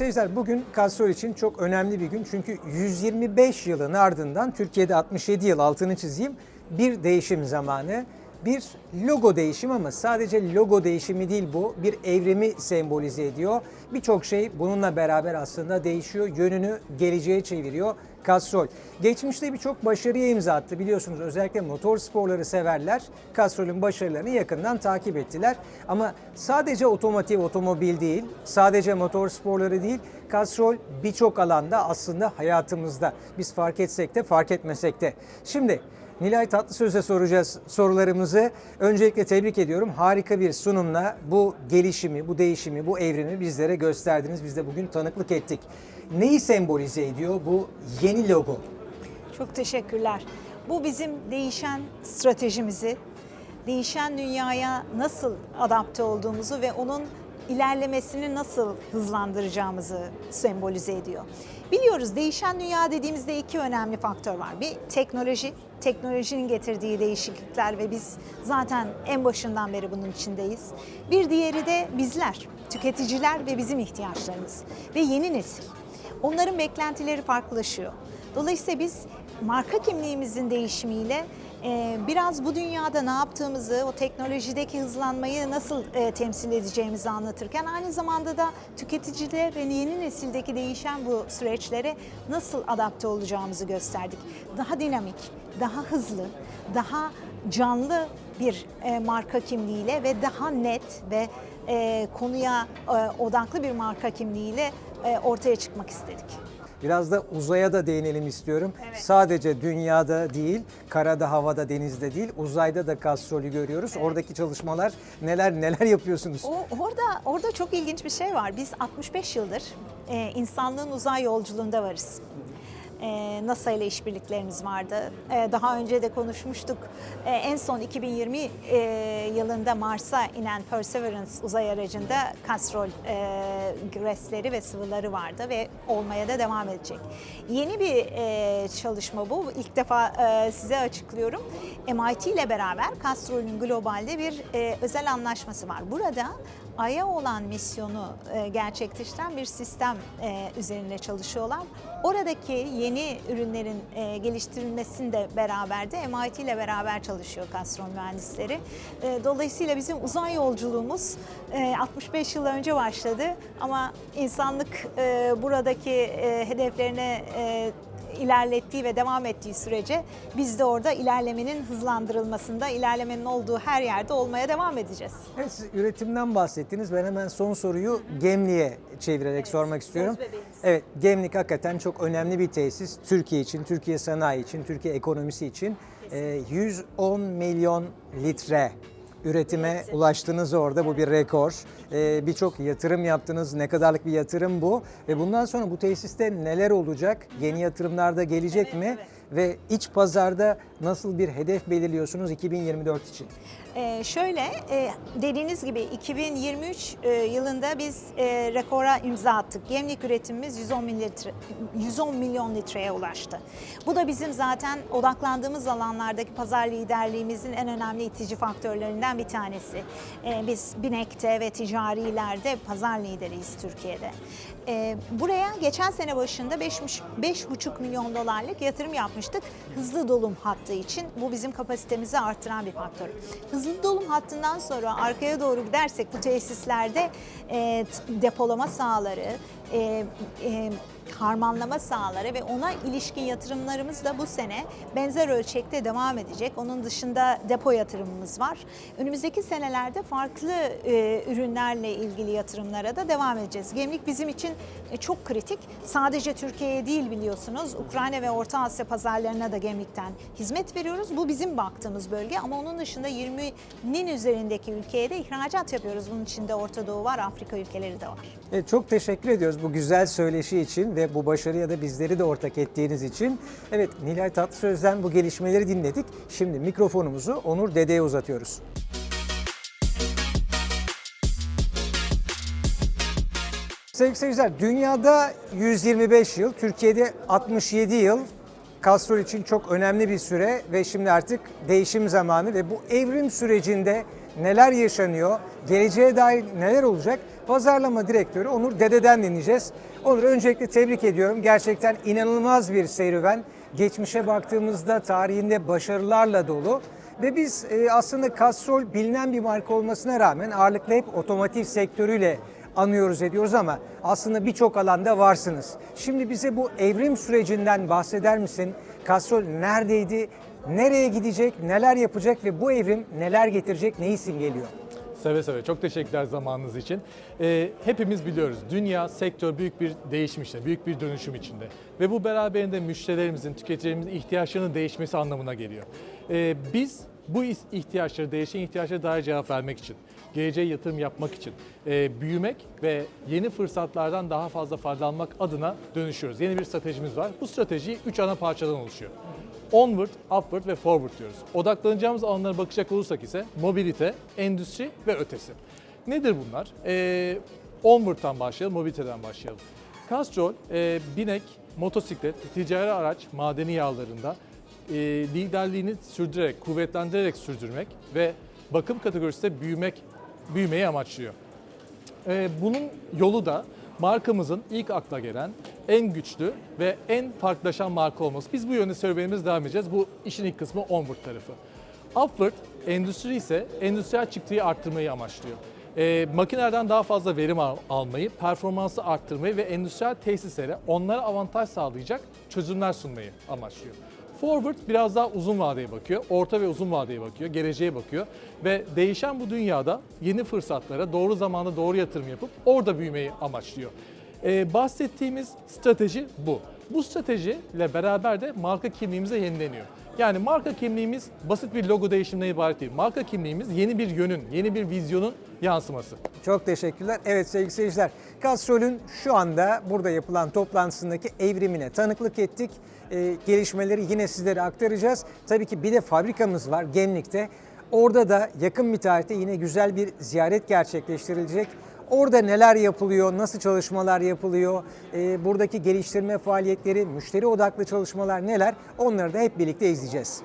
Seyirciler bugün Castrol için çok önemli bir gün. Çünkü 125 yılın ardından Türkiye'de 67 yıl altını çizeyim bir değişim zamanı. Bir logo değişimi ama sadece logo değişimi değil bu. Bir evrimi sembolize ediyor. Birçok şey bununla beraber aslında değişiyor. Yönünü geleceğe çeviriyor. Castrol. Geçmişte birçok başarıya imza attı biliyorsunuz. Özellikle motor sporları severler. Castrol'ün başarılarını yakından takip ettiler. Ama sadece otomotiv otomobil değil, sadece motor sporları değil, Castrol birçok alanda aslında hayatımızda. Biz fark etsek de fark etmesek de. Şimdi Nilay Tatlısöz'e soracağız sorularımızı. Öncelikle tebrik ediyorum. Harika bir sunumla bu gelişimi, bu değişimi, bu evrimi bizlere gösterdiniz. Biz de bugün tanıklık ettik. Neyi sembolize ediyor bu yeni logo? Çok teşekkürler. Bu bizim değişen stratejimizi, değişen dünyaya nasıl adapte olduğumuzu ve onun ilerlemesini nasıl hızlandıracağımızı sembolize ediyor. Biliyoruz değişen dünya dediğimizde iki önemli faktör var. Bir teknoloji, teknolojinin getirdiği değişiklikler ve biz zaten en başından beri bunun içindeyiz. Bir diğeri de bizler, tüketiciler ve bizim ihtiyaçlarımız ve yeni nesil. Onların beklentileri farklılaşıyor. Dolayısıyla biz marka kimliğimizin değişimiyle e, biraz bu dünyada ne yaptığımızı, o teknolojideki hızlanmayı nasıl e, temsil edeceğimizi anlatırken aynı zamanda da tüketiciler ve yeni nesildeki değişen bu süreçlere nasıl adapte olacağımızı gösterdik. Daha dinamik, daha hızlı, daha canlı bir e, marka kimliğiyle ve daha net ve e, konuya odaklı bir marka kimliğiyle ortaya çıkmak istedik. Biraz da uzaya da değinelim istiyorum. Evet. Sadece dünyada değil, karada, havada, denizde değil, uzayda da Castrol'ü görüyoruz. Oradaki çalışmalar neler neler yapıyorsunuz? O orada orada çok ilginç bir şey var. Biz 65 yıldır e, insanlığın uzay yolculuğunda varız. E, NASA ile işbirliklerimiz vardı. E, daha önce de konuşmuştuk. E, en son 2020 e, yılında Mars'a inen Perseverance uzay aracında kastrol e, gresleri ve sıvıları vardı ve olmaya da devam edecek. Yeni bir e, çalışma bu. İlk defa e, size açıklıyorum. MIT ile beraber Castrol'ün globalde bir e, özel anlaşması var. Burada Ay'a olan misyonu e, gerçekleştiren bir sistem e, üzerinde çalışıyorlar. Oradaki yeni ürünlerin e, geliştirilmesinde beraber de MIT ile beraber çalışıyor Castrol mühendisleri. E, dolayısıyla bizim uzay yolculuğumuz e, 65 yıl önce başladı ama insanlık e, buradaki e, hedeflerine e, ilerlettiği ve devam ettiği sürece biz de orada ilerlemenin hızlandırılmasında, ilerlemenin olduğu her yerde olmaya devam edeceğiz. Evet, siz üretimden bahsettiniz. Ben hemen son soruyu Gemlik'e çevirerek sormak istiyorum. Evet, Gemlik hakikaten çok önemli bir tesis. Türkiye için, Türkiye sanayi için, Türkiye ekonomisi için. Ee, 110 milyon litre üretime ulaştınız orada. Bu bir rekor. Ee, Birçok yatırım yaptınız. Ne kadarlık bir yatırım bu? Ve bundan sonra bu tesiste neler olacak? Yeni yatırımlar da gelecek mi? Ve iç pazarda nasıl bir hedef belirliyorsunuz 2024 için? Ee, şöyle e, dediğiniz gibi 2023 e, yılında biz e, rekora imza attık. Gemlik üretimimiz 110 milyon, litre, 110 milyon litreye ulaştı. Bu da bizim zaten odaklandığımız alanlardaki pazar liderliğimizin en önemli itici faktörlerinden bir tanesi. E, biz binekte ve ticarilerde pazar lideriyiz Türkiye'de. E, buraya geçen sene başında 5,5 milyon dolarlık yatırım yapmıştık hızlı dolum hattı için. Bu bizim kapasitemizi arttıran bir faktör. Hızlı dolum hattından sonra arkaya doğru gidersek bu tesislerde e, depolama sahaları, e, e, harmanlama sahaları ve ona ilişkin yatırımlarımız da bu sene benzer ölçekte devam edecek. Onun dışında depo yatırımımız var. Önümüzdeki senelerde farklı e, ürünlerle ilgili yatırımlara da devam edeceğiz. Gemlik bizim için e, çok kritik. Sadece Türkiye'ye değil biliyorsunuz. Ukrayna ve Orta Asya pazarlarına da Gemlik'ten hizmet veriyoruz. Bu bizim baktığımız bölge ama onun dışında 20'nin üzerindeki ülkeye de ihracat yapıyoruz. Bunun içinde Orta Doğu var, Afrika ülkeleri de var. Evet, çok teşekkür ediyoruz bu güzel söyleşi için ve bu başarıya da bizleri de ortak ettiğiniz için. Evet Nilay Tatlısöz'den bu gelişmeleri dinledik. Şimdi mikrofonumuzu Onur Dede'ye uzatıyoruz. Sevgili seyirciler, dünyada 125 yıl, Türkiye'de 67 yıl Castrol için çok önemli bir süre ve şimdi artık değişim zamanı ve bu evrim sürecinde neler yaşanıyor, geleceğe dair neler olacak Pazarlama Direktörü Onur Dede'den dinleyeceğiz. Onur öncelikle tebrik ediyorum. Gerçekten inanılmaz bir serüven. Geçmişe baktığımızda tarihinde başarılarla dolu. Ve biz e, aslında Castrol bilinen bir marka olmasına rağmen ağırlıklı hep otomotiv sektörüyle anıyoruz ediyoruz ama aslında birçok alanda varsınız. Şimdi bize bu evrim sürecinden bahseder misin? Castrol neredeydi? Nereye gidecek? Neler yapacak ve bu evrim neler getirecek? Neyi simgeliyor? Seve seve. Çok teşekkürler zamanınız için. Ee, hepimiz biliyoruz dünya sektör büyük bir değişim içinde, büyük bir dönüşüm içinde. Ve bu beraberinde müşterilerimizin, tüketicilerimizin ihtiyaçlarının değişmesi anlamına geliyor. Ee, biz bu ihtiyaçları, değişen ihtiyaçlara dair cevap vermek için, geleceğe yatırım yapmak için, e, büyümek ve yeni fırsatlardan daha fazla faydalanmak adına dönüşüyoruz. Yeni bir stratejimiz var. Bu strateji 3 ana parçadan oluşuyor. Onward, upward ve forward diyoruz. Odaklanacağımız alanlara bakacak olursak ise mobilite, endüstri ve ötesi. Nedir bunlar? Ee, onward'tan başlayalım, mobiliteden başlayalım. Castrol, e, binek, motosiklet, ticari araç, madeni yağlarında e, liderliğini sürdürerek, kuvvetlendirerek sürdürmek ve bakım kategorisinde büyümek, büyümeyi amaçlıyor. Ee, bunun yolu da markamızın ilk akla gelen en güçlü ve en farklılaşan marka olması. Biz bu yönde serüvenimiz devam edeceğiz. Bu işin ilk kısmı onward tarafı. Upward, endüstri ise endüstriyel çıktıyı arttırmayı amaçlıyor. Ee, makinelerden daha fazla verim al- almayı, performansı arttırmayı ve endüstriyel tesislere onlara avantaj sağlayacak çözümler sunmayı amaçlıyor. Forward biraz daha uzun vadeye bakıyor, orta ve uzun vadeye bakıyor, geleceğe bakıyor ve değişen bu dünyada yeni fırsatlara doğru zamanda doğru yatırım yapıp orada büyümeyi amaçlıyor. Ee, bahsettiğimiz strateji bu. Bu stratejiyle beraber de marka kimliğimize yenileniyor. Yani marka kimliğimiz basit bir logo değişiminden ibaret değil. Marka kimliğimiz yeni bir yönün, yeni bir vizyonun yansıması. Çok teşekkürler. Evet sevgili seyirciler, Castrol'ün şu anda burada yapılan toplantısındaki evrimine tanıklık ettik. Ee, gelişmeleri yine sizlere aktaracağız. Tabii ki bir de fabrikamız var Gemlik'te. Orada da yakın bir tarihte yine güzel bir ziyaret gerçekleştirilecek. Orada neler yapılıyor, nasıl çalışmalar yapılıyor, e, buradaki geliştirme faaliyetleri, müşteri odaklı çalışmalar neler onları da hep birlikte izleyeceğiz.